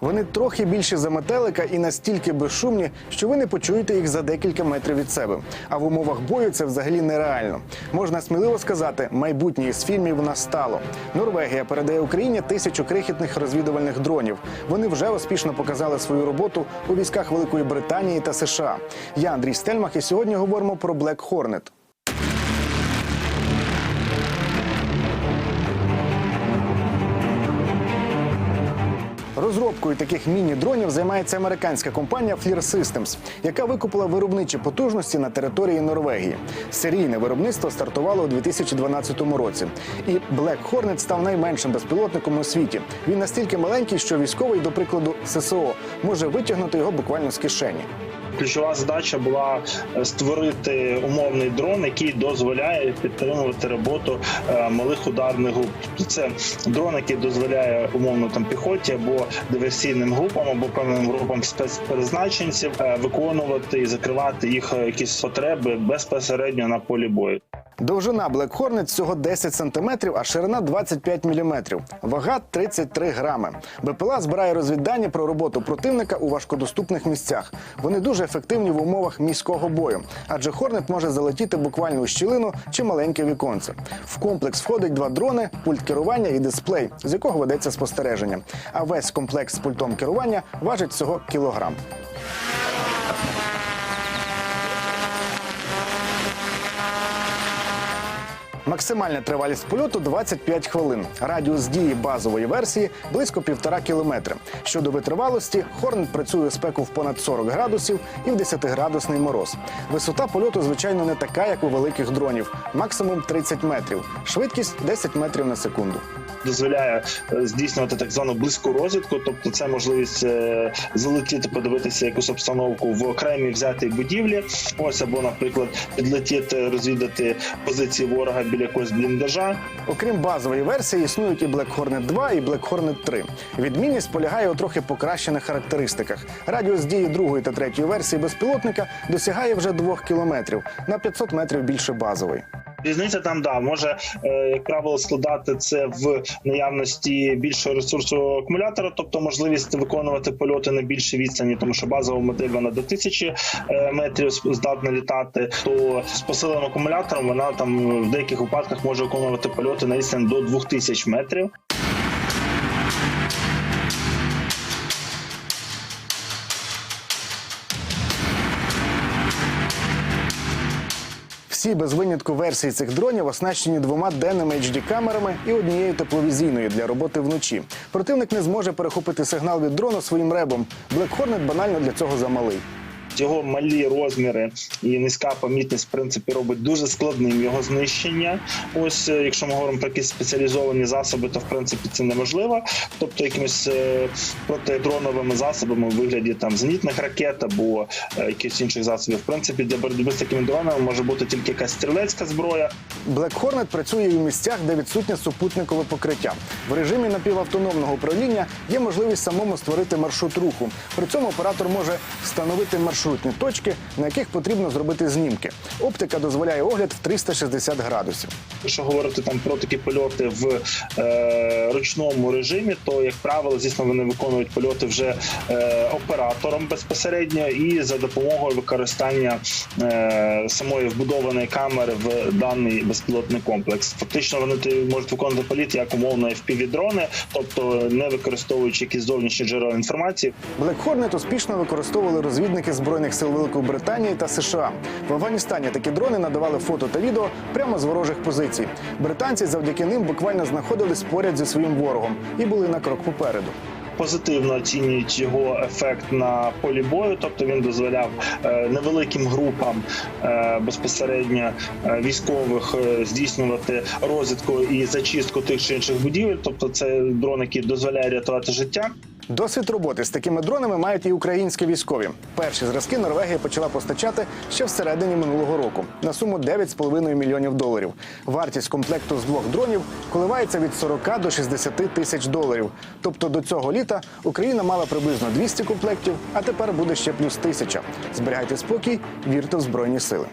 Вони трохи більші за метелика і настільки безшумні, що ви не почуєте їх за декілька метрів від себе. А в умовах бою це взагалі нереально. Можна сміливо сказати, майбутнє із фільмів настало. Норвегія передає Україні тисячу крихітних розвідувальних дронів. Вони вже успішно показали свою роботу у військах Великої Британії та США. Я Андрій Стельмах, і сьогодні говоримо про Black Hornet. Розробкою таких міні-дронів займається американська компанія FLIR Systems, яка викупила виробничі потужності на території Норвегії. Серійне виробництво стартувало у 2012 році. І Black Hornet став найменшим безпілотником у світі. Він настільки маленький, що військовий, до прикладу, ССО може витягнути його буквально з кишені. Ключова задача була е, створити умовний дрон, який дозволяє підтримувати роботу е, малих ударних груп. Це дрон, який дозволяє умовно там піхоті або диверсійним групам, або певним групам спецпризначенців е, виконувати і закривати їх е, якісь потреби безпосередньо на полі бою. Довжина Black Hornet всього 10 см, а ширина 25 мм. Вага 33 грами. БПЛА збирає розвіддані про роботу противника у важкодоступних місцях. Вони дуже ефективні в умовах міського бою, адже Хорнет може залетіти буквально у щілину чи маленьке віконце. В комплекс входить два дрони, пульт керування і дисплей, з якого ведеться спостереження. А весь комплекс з пультом керування важить всього кілограм. Максимальна тривалість польоту 25 хвилин. Радіус дії базової версії близько півтора кілометри. Щодо витривалості, Хорн працює спеку в понад 40 градусів і в 10-градусний мороз. Висота польоту, звичайно, не така, як у великих дронів, максимум 30 метрів. Швидкість 10 метрів на секунду. Дозволяє е, здійснювати так звану близьку розвідку, тобто це можливість е, залетіти, подивитися якусь обстановку в окремій взятій будівлі. Ось або, наприклад, підлетіти, розвідати позиції ворога біля якогось бліндажа. Окрім базової версії, існують і Black Hornet 2, і Black Hornet 3. Відмінність полягає у трохи покращених характеристиках. Радіус дії другої та третьої версії безпілотника досягає вже 2 кілометрів на 500 метрів більше базової. Різниця там да може, е, як правило, складати це в наявності більшого ресурсу акумулятора, тобто можливість виконувати польоти на більшій відстані, тому що базова модель вона до 1000 е, метрів здатна літати. То з посиленим акумулятором вона там в деяких випадках може виконувати польоти на відстань до 2000 метрів. Всі без винятку версії цих дронів оснащені двома денними hd камерами і однією тепловізійною для роботи вночі. Противник не зможе перехопити сигнал від дрону своїм ребом. Black банально для цього замалий. Його малі розміри і низька помітність в принципі робить дуже складним його знищення. Ось е, якщо ми говоримо про якісь спеціалізовані засоби, то в принципі це неможливо. Тобто якимись е, протидроновими засобами у вигляді там зенітних ракет або е, якихось інших засобів. В принципі, для боротьби з такими дронами може бути тільки якась стрілецька зброя. Black Hornet працює у місцях, де відсутнє супутникове покриття. В режимі напівавтономного управління є можливість самому створити маршрут руху. При цьому оператор може встановити маршрутні точки, на яких потрібно зробити знімки. Оптика дозволяє огляд в 360 градусів. Якщо говорити там про такі польоти в е, ручному режимі, то як правило, звісно, вони виконують польоти вже е, оператором безпосередньо і за допомогою використання е, самої вбудованої камери в даний безпілотний комплекс. Фактично вони можуть виконувати політ як умовно FPV-дрони, тобто не використовуючи якісь зовнішні джерела інформації. Hornet успішно використовували розвідники збройних сил Великої Британії та США. В Афганістані такі дрони надавали фото та відео прямо з ворожих позицій. Британці завдяки ним буквально знаходились поряд зі своїм ворогом і були на крок попереду. позитивно оцінюють його ефект на полі бою, тобто він дозволяв е, невеликим групам е, безпосередньо е, військових здійснювати розвідку і зачистку тих чи інших будівель. Тобто, це дрон, який дозволяє рятувати життя. Досвід роботи з такими дронами мають і українські військові. Перші зразки Норвегія почала постачати ще всередині минулого року на суму 9,5 мільйонів доларів. Вартість комплекту з двох дронів коливається від 40 до 60 тисяч доларів. Тобто до цього літа Україна мала приблизно 200 комплектів, а тепер буде ще плюс тисяча. Зберігайте спокій, вірте в збройні сили.